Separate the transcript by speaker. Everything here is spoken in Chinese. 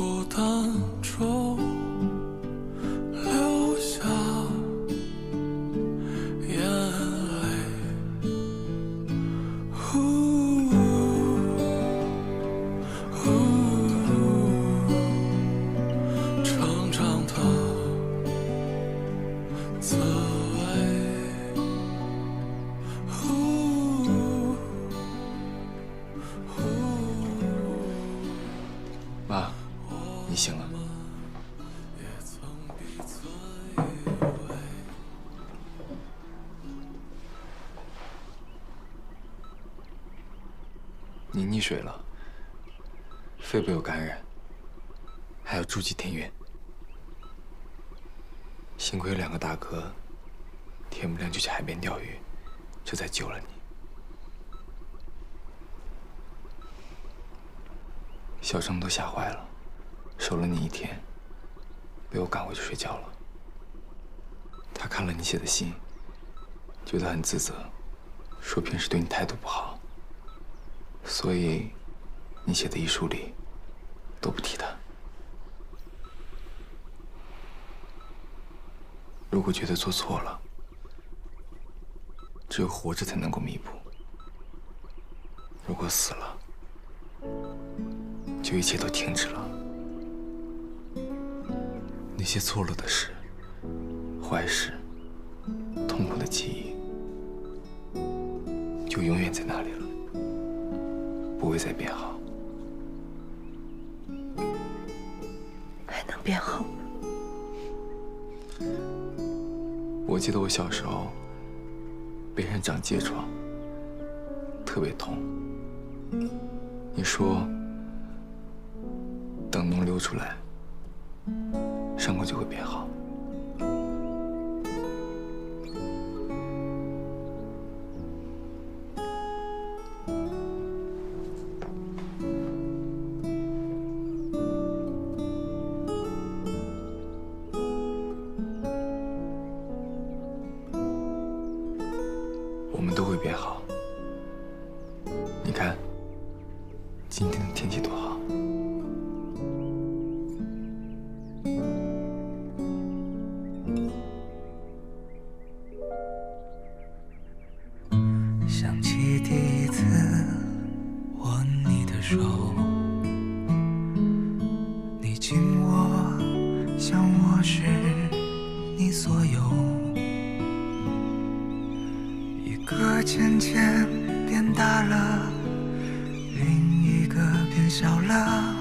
Speaker 1: 孤单中
Speaker 2: 你醒了。你溺水了，肺部有感染，还要住几天院。幸亏有两个大哥，天不亮就去海边钓鱼，这才救了你。小郑都吓坏了，守了你一天，被我赶回去睡觉了。他看了你写的信，觉得很自责，说平时对你态度不好，所以你写的遗书里都不提他。如果觉得做错了，只有活着才能够弥补；如果死了，就一切都停止了。那些错了的事、坏事、痛苦的记忆，就永远在那里了，不会再变好。
Speaker 3: 还能变好吗？
Speaker 2: 我记得我小时候背上长疥疮，特别痛。你说等脓流出来，伤口就会变好。我们都会变好。你看，今天的天气多好。
Speaker 1: 想起第一次握你的手，你紧握，像我是你所有。一个渐渐变大了，另一个变小了。